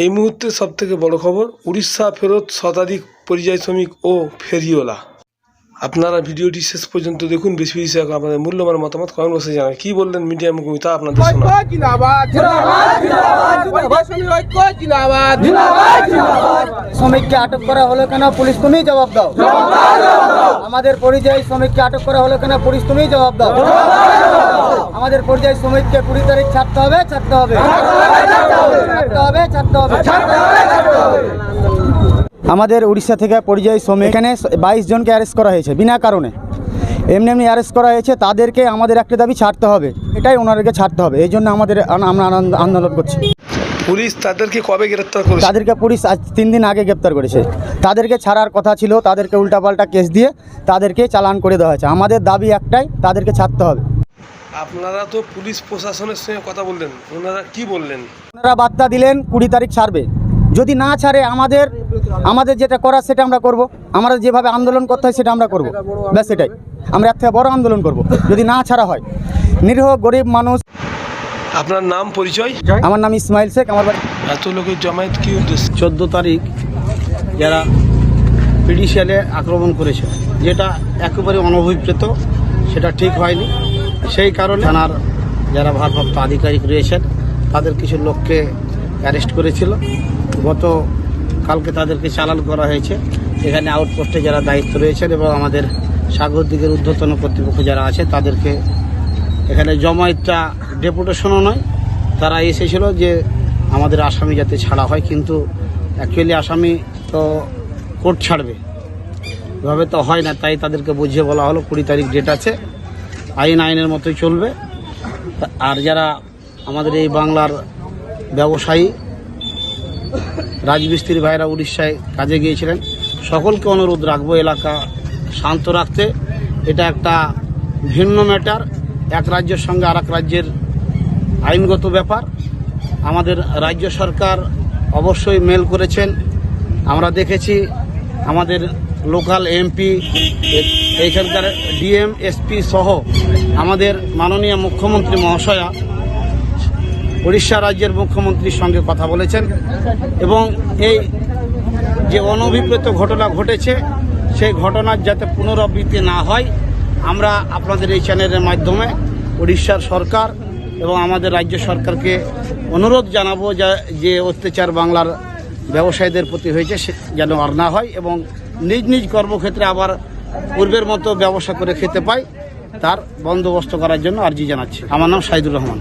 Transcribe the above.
এই মুহূর্তে সব থেকে বড় খবর উড়িষ্যা ফেরত শতাধিক পরিযায়ী শ্রমিক ও ফেরিওয়ালা আপনারা ভিডিওটি শেষ পর্যন্ত দেখুন বেশি বেশি আপনাদের মূল্যবান মতামত কমেন্ট বক্সে জানান। কি বললেন মিডিয়া মুখোমুখি তা আপনাদের শোনা ঐক্য জিন্দাবাদ। পরিযায়ী শ্রমিক ঐক্য জিন্দাবাদ। শ্রমিককে আটক করা হলো কেন? পুলিশ তুমি জবাব দাও। আমাদের পরিযায়ী শ্রমিককে আটক করা হলো কেন? পুলিশ তুমি জবাব দাও। আমাদের পরিযায়ী শ্রমিককে কুড়ি তারিখ ছাড়তে হবে ছাড়তে হবে। ছাড়তে হবে ছাড়তে হবে। আমাদের উড়িষ্যা থেকে পরিযায়ী শ্রমিক এখানে বাইশ জনকে অ্যারেস্ট করা হয়েছে বিনা কারণে। এমনি এমনি অ্যারেস্ট করা হয়েছে তাদেরকে আমাদের একটা দাবি ছাড়তে হবে। এটাই ওনাদেরকে ছাড়তে হবে এই জন্য আমাদের আমরা আন্দোলন করছি। পুলিশ তাদেরকে কবে গ্রেপ্তার করেছে? তাদেরকে পুলিশ আজ তিন দিন আগে গ্রেপ্তার করেছে। তাদেরকে ছাড়ার কথা ছিল তাদেরকে উল্টাপাল্টা কেস দিয়ে তাদেরকে চালান করে দেওয়া হয়েছে। আমাদের দাবি একটাই তাদেরকে ছাড়তে হবে। আপনারা তো পুলিশ প্রশাসনের সঙ্গে কথা বললেন। ওনারা কি বললেন? ওনারা বার্তা দিলেন কুড়ি তারিখ ছাড়বে। যদি না ছাড়ে আমাদের আমাদের যেটা করার সেটা আমরা করব। আমাদের যেভাবে আন্দোলন করতে হয় সেটা আমরা করব। ব্যাস সেটাই আমরা এক থেকে বড় আন্দোলন করব। যদি না ছাড়া হয়। নিরীহ গরিব মানুষ। আপনার নাম পরিচয়? আমার নাম ইসমাইল শেখ আমার বাড়ি এত লোকের জমায়েত কি উদ্দেশ্য? চোদ্দ তারিখ যারা পিডিসিয়ালে আক্রমণ করেছে যেটা একেবারে অনভিপ্রেত সেটা ঠিক হয়নি। সেই কারণে থানার যারা ভারপ্রাপ্ত আধিকারিক রয়েছেন, তাদের কিছু লোককে অ্যারেস্ট করেছিল। গত কালকে তাদেরকে চালান করা হয়েছে। এখানে আউটপোস্টে যারা দায়িত্ব রয়েছেন এবং আমাদের সাগর দিকের ঊর্ধ্বতন কর্তৃপক্ষ যারা আছে, তাদেরকে এখানে জমায়েতটা ডেপুটেশনও নয়, তারা এসেছিল যে আমাদের আসামি যাতে ছাড়া হয়, কিন্তু অ্যাকচুয়ালি আসামি তো কোর্ট ছাড়বে। এভাবে তো হয় না, তাই তাদেরকে বুঝিয়ে বলা হলো, কুড়ি তারিখ ডেট আছে। আইন আইনের মতোই চলবে। আর যারা আমাদের এই বাংলার ব্যবসায়ী রাজমিস্ত্রি ভাইরা উড়িষ্যায় কাজে গিয়েছিলেন, সকলকে অনুরোধ রাখব এলাকা শান্ত রাখতে। এটা একটা ভিন্ন ম্যাটার, এক রাজ্যের সঙ্গে আর রাজ্যের আইনগত ব্যাপার। আমাদের রাজ্য সরকার অবশ্যই মেল করেছেন। আমরা দেখেছি আমাদের লোকাল এমপি এইখানকার ডিএম, এসপি সহ আমাদের মাননীয় মুখ্যমন্ত্রী মহাশয়া উড়িষ্যা রাজ্যের মুখ্যমন্ত্রীর সঙ্গে কথা বলেছেন এবং এই যে অনভিপ্রেত ঘটনা ঘটেছে, সেই ঘটনার যাতে পুনরাবৃত্তি না হয়, আমরা আপনাদের এই চ্যানেলের মাধ্যমে উড়িষ্যার সরকার এবং আমাদের রাজ্য সরকারকে অনুরোধ জানাব যা- যে অত্যাচার বাংলার ব্যবসায়ীদের প্রতি হয়েছে সে যেন আর না হয় এবং নিজ নিজ কর্মক্ষেত্রে আবার পূর্বের মতো ব্যবসা করে খেতে পাই, তার বন্দোবস্ত করার জন্য আর্জি জানাচ্ছি। আমার নাম সাইদুর রহমান।